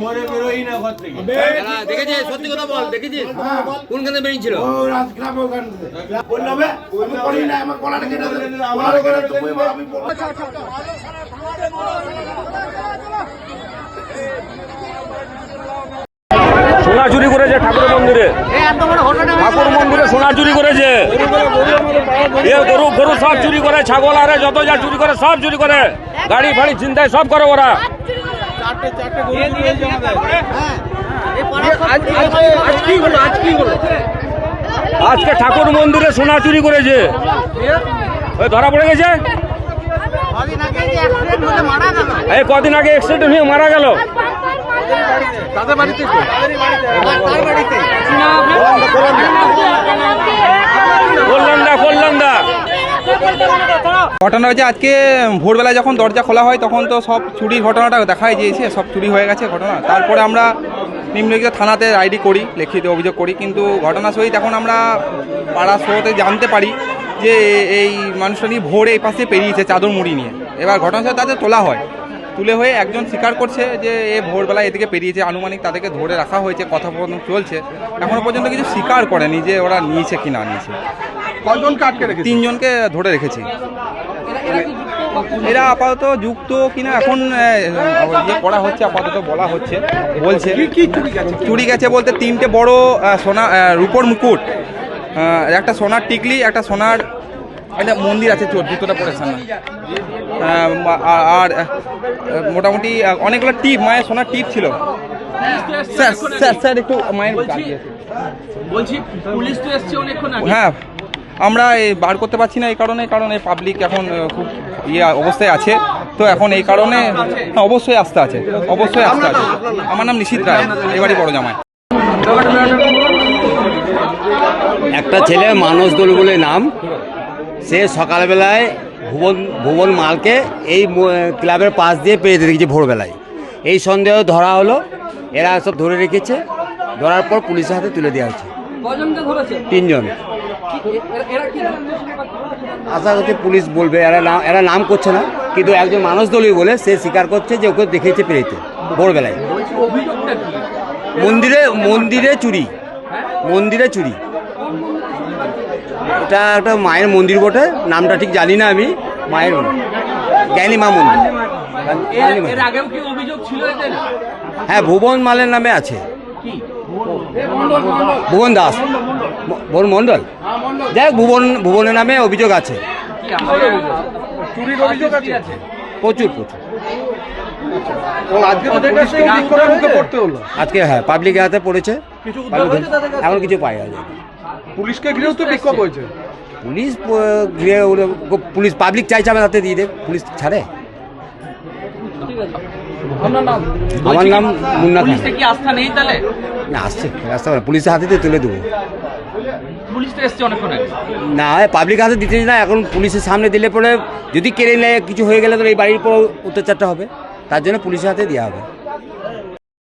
ভোরে বেরোই না ঘর থেকে দেখেছিস সত্যি কথা বল দেখেছিস কোনখানে বেরিয়েছিল ও রাজগ্রাম ওখান থেকে বলল বে আমি করি না আমার গলাটা কেটে দে গলাটা কেটে তুমি বল, আমি সোনা চুরি করেছে ঠাকুর মন্দিরে ঠাকুর মন্দিরে সোনা চুরি করেছে গরু গরু সব চুরি করে ছাগল আরে যত যা চুরি করে সব চুরি করে গাড়ি ফাড়ি চিন্তায় সব করে ওরা আজকে ঠাকুর মন্দিরে সোনা চুরি করেছে। ওই ধরা পড়ে গেছে? এই কদিন আগে এক্সিডেন্ট হয়ে মারা গেল? কল্যাণ দা কল্যাণ দা ঘটনা হচ্ছে আজকে ভোরবেলা যখন দরজা খোলা হয়, তখন তো সব চুরির ঘটনাটা দেখাই দিয়েছে, সব চুরি হয়ে গেছে ঘটনা। তারপরে আমরা নিম্নলিখিত থানাতে আইডি করি, লিখিত অভিযোগ করি, কিন্তু ঘটনা সহিত এখন আমরা পাড়া শোতে জানতে পারি যে এই মানুষটা নিয়ে ভোরে এই পাশে পেরিয়েছে চাদর মুড়ি নিয়ে। এবার ঘটনা সহিত তাদের তোলা হয়। তুলে হয়ে একজন স্বীকার করছে যে এ ভোরবেলা এদিকে পেরিয়েছে, আনুমানিক তাদেরকে ধরে রাখা হয়েছে কথোপকথন চলছে। এখনও পর্যন্ত কিছু স্বীকার করেনি যে ওরা নিয়েছে কি না নিয়েছে। কয়জনকে আটকে রেখেছে? তিনজনকে ধরে রেখেছি। এরা আপাতত যুক্ত কিনা এখন ইয়ে করা হচ্ছে আপাতত বলা হচ্ছে বলছে। কি কি চুরি গেছে? বলতে তিনটে বড় সোনা রূপোর মুকুট। একটা সোনার টিকলি একটা সোনার একটা মন্দির আছে চোর জুতোটা পড়েছে না আর- আর মোটামুটি অনেকগুলো টিপ মায়ের সোনার টিপ ছিল। স্যার স্যার স্যার একটু মায়ের বলছি পুলিশ তো এসছে অনেকক্ষণ হ্যাঁ। আমরা বার করতে পারছি না এই কারণে কারণ এই পাবলিক এখন খুব ইয়ে অবস্থায় আছে। তো এখন এই কারণে হ্যাঁ, অবশ্যই আসতে আছে অবশ্যই আসতে আছে। আমার নাম নিশিত রায় এবারই বড় জামাই। একটা ছেলে মানস দোল বলে নাম সে সকালবেলায় ভুবন ভুবন মালকে এই ক্লাবের পাশ দিয়ে পেয়ে দেখেছে ভোরবেলায়। এই সন্দেহ ধরা হলো এরা সব ধরে রেখেছে ধরার পর পুলিশের হাতে তুলে দেওয়া ধরেছে তিনজন। আশা করছি পুলিশ বলবে এরা নাম এরা নাম করছে না কিন্তু একজন মানুষ দলীয় বলে সে স্বীকার করছে যে ওকে দেখেছে পেরেতে ভোরবেলায়। মন্দিরে মন্দিরে চুরি। মন্দিরে চুরি। এটা একটা মায়ের মন্দির বটে নামটা ঠিক জানি না আমি মায়ের জ্ঞানী মা মন্দির। হ্যাঁ ভুবন মালের নামে আছে। ভুবন দাস। ভুবন মণ্ডল? যাই ভুবন ভুবনের নামে অভিযোগ আছে। প্রচুর প্রচুর। আজকে হ্যাঁ পাবলিকের হাতে পড়েছে? এখন কিছু পাই যাবে পুলিশকে ঘিরেও তো বিক্ষোভ হয়েছে? পুলিশ ঘিরে পুলিশ পাবলিক চাইছে আমার হাতে দিয়ে দেবে পুলিশ ছাড়ে? আমার নাম মুন্না খান। না আসছে রাস্তা পুলিশের হাতে দিয়ে তুলে দেবো। পুলিশ তো এসছে অনেকক্ষণ আগে। না পাবলিক হাতে দিতে না এখন পুলিশের সামনে দিলে পরে যদি কেড়ে নেয় কিছু হয়ে গেলে তো এই বাড়ির উপর অত্যাচারটা হবে। তার জন্য পুলিশের হাতে দেওয়া হবে।